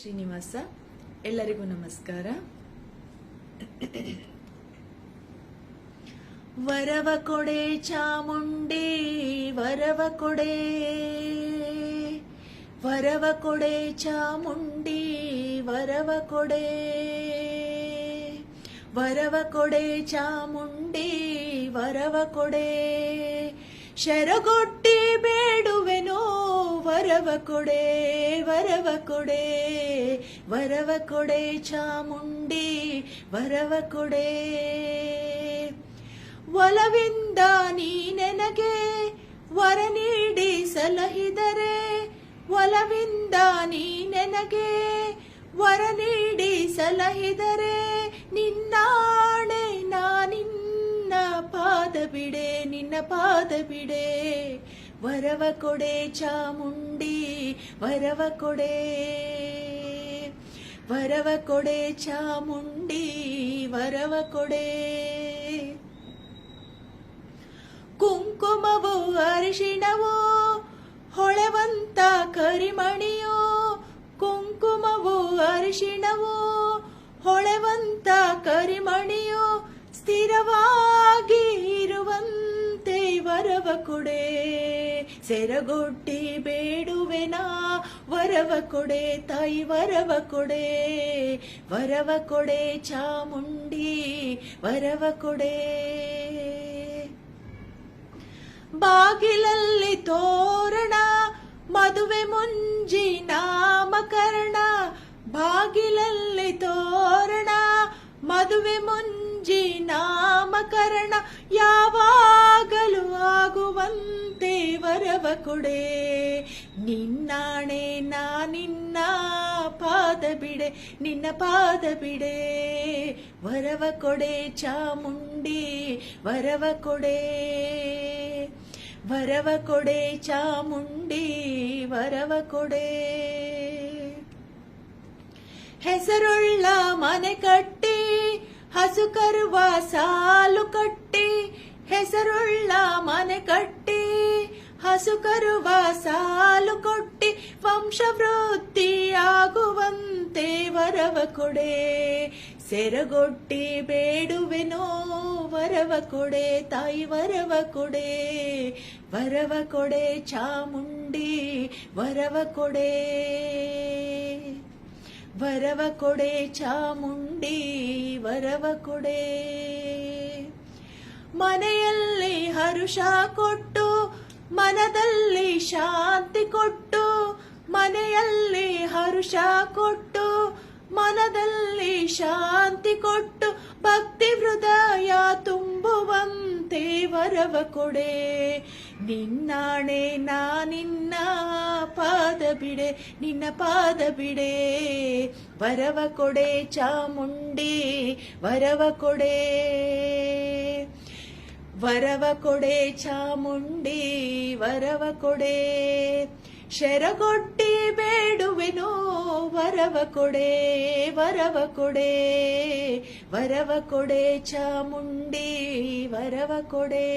ಶ್ರೀನಿವಾಸ, ಎಲ್ಲರಿಗೂ ನಮಸ್ಕಾರ. ವರವ ಕೊಡೆ ಚಾಮುಂಡಿ, ವರವ ಕೊಡೆ. ವರವ ಕೊಡೆ ಚಾಮುಂಡಿ, ವರವ ಕೊಡೆ. ವರವ ಕೊಡೆ ಚಾಮುಂಡಿ, ವರವ ಕೊಡೆ. ಶರಗೊಟ್ಟಿ ಬೇಡುವೆನೋ ವರವ ಕೊಡೆ ವರವ ಕೊಡೆ ವರವ ಕೊಡೆ ಚಾಮುಂಡಿ, ವರವ ಕೊಡೆ. ಒಲವಿಂದ ನೀ ನೆನಗೆ, ವರ ನೀಡಿ ಸಲಹಿದರೆ, ಒಲವಿಂದ ನೀ ನೆನಗೆ, ವರ ನೀಡಿ ಸಲಹಿದರೆ, ನಿನ್ನಾಣೆ ನಾನಿನ್ನ ಪಾದ ಬಿಡೆ, ನಿನ್ನ ಪಾದ ಬಿಡೆ. ವರವ ಕೊಡೆ ಚಾಮುಂಡಿ, ವರವ ಕೊಡೆ ವರವ ಕೊಡೆ ಚಾಮುಂಡಿ, ವರವ ಕೊಡೆ. ಕುಂಕುಮವು ಅರಿಶಿಣವೋ, ಹೊಳೆವಂತ ಕರಿಮಣಿಯೋ, ಕುಂಕುಮವು ಅರಿಶಿಣವೋ, ಹೊಳೆವಂತ ಕರಿಮಣಿಯೋ, ಸ್ಥಿರವಾಗಿ ಇರುವಂತೆ ವರವ ಸೆರಗೊಟ್ಟಿ ಬೇಡುವೆನಾ? ವರವ ಕೊಡೆ ತಾಯಿ, ವರವ ಕೊಡೆ. ವರವ ಕೊಡೆ ಚಾಮುಂಡಿ, ವರವ ಕೊಡೆ. ಬಾಗಿಲಲ್ಲಿ ತೋರಣ, ಮದುವೆ ಮುಂಜಿ ನಾಮಕರಣ. ಬಾಗಿಲಲ್ಲಿ ತೋರಣ, ಮದುವೆ ಮುಂಜಿ ನಾಮಕರಣ. ಯಾವಾಗಲೂ ಕೊಡೆ. ನಿನ್ನಾಣೆ, ನಾ ನಿನ್ನ ಪಾದ ಬಿಡೆ, ನಿನ್ನ ಪಾದ ಬಿಡೆ. ವರವ ಕೊಡೆ ಚಾಮುಂಡಿ, ವರವ ಕೊಡೆ. ವರವ ಕೊಡೆ ಚಾಮುಂಡಿ, ವರವ ಕೊಡೆ. ಹೆಸರುಳ್ಳ ಮನೆ ಕಟ್ಟಿ, ಹಸು ಕರುವ ಸಾಲು ಕಟ್ಟಿ, ಹೆಸರುಳ್ಳ ಮನೆ ಕಟ್ಟಿ ಹಸು ಕರುವ ಸಾಲು ಕೊಟ್ಟಿ ವಂಶವೃದ್ಧಿಯಾಗುವಂತೆ ವರವ ಕೊಡೆ. ಸೆರಗೊಟ್ಟಿ ಬೇಡುವೆನೋ ವರವ ಕೊಡೆ, ತಾಯಿ ವರವ ಕೊಡೆ. ವರವ ಕೊಡೆ ಚಾಮುಂಡಿ, ವರವ ಕೊಡೆ. ವರವ ಕೊಡೆ ಚಾಮುಂಡಿ, ವರವ ಕೊಡೆ. ಮನೆಯಲ್ಲಿ ಹರುಷ ಕೊಟ್ಟು ಮನದಲ್ಲಿ ಶಾಂತಿ ಕೊಟ್ಟು, ಮನೆಯಲ್ಲಿ ಹರುಷ ಕೊಟ್ಟು, ಮನದಲ್ಲಿ ಶಾಂತಿ ಕೊಟ್ಟು, ಭಕ್ತಿ ಹೃದಯ ತುಂಬುವಂತೆ ವರವ ಕೊಡೆ. ನಿನ್ನಾಣೆ ನಾ ನಿನ್ನ ಪಾದ ಬಿಡೆ, ನಿನ್ನ ಪಾದ ಬಿಡೆ. ವರವ ಕೊಡೆ ಚಾಮುಂಡಿ, ವರವ ಕೊಡೆ. ವರವ ಕೊಡೆ ಚಾಮುಂಡಿ, ವರವ ಕೊಡೆ ಶರಗೊಟ್ಟಿ ಬೇಡುವೆನೋ, ವರವ ಕೊಡೆ ವರವ ಕೊಡೆ ವರವ ಕೊಡೆ ಚಾಮುಂಡಿ, ವರವ ಕೊಡೆ.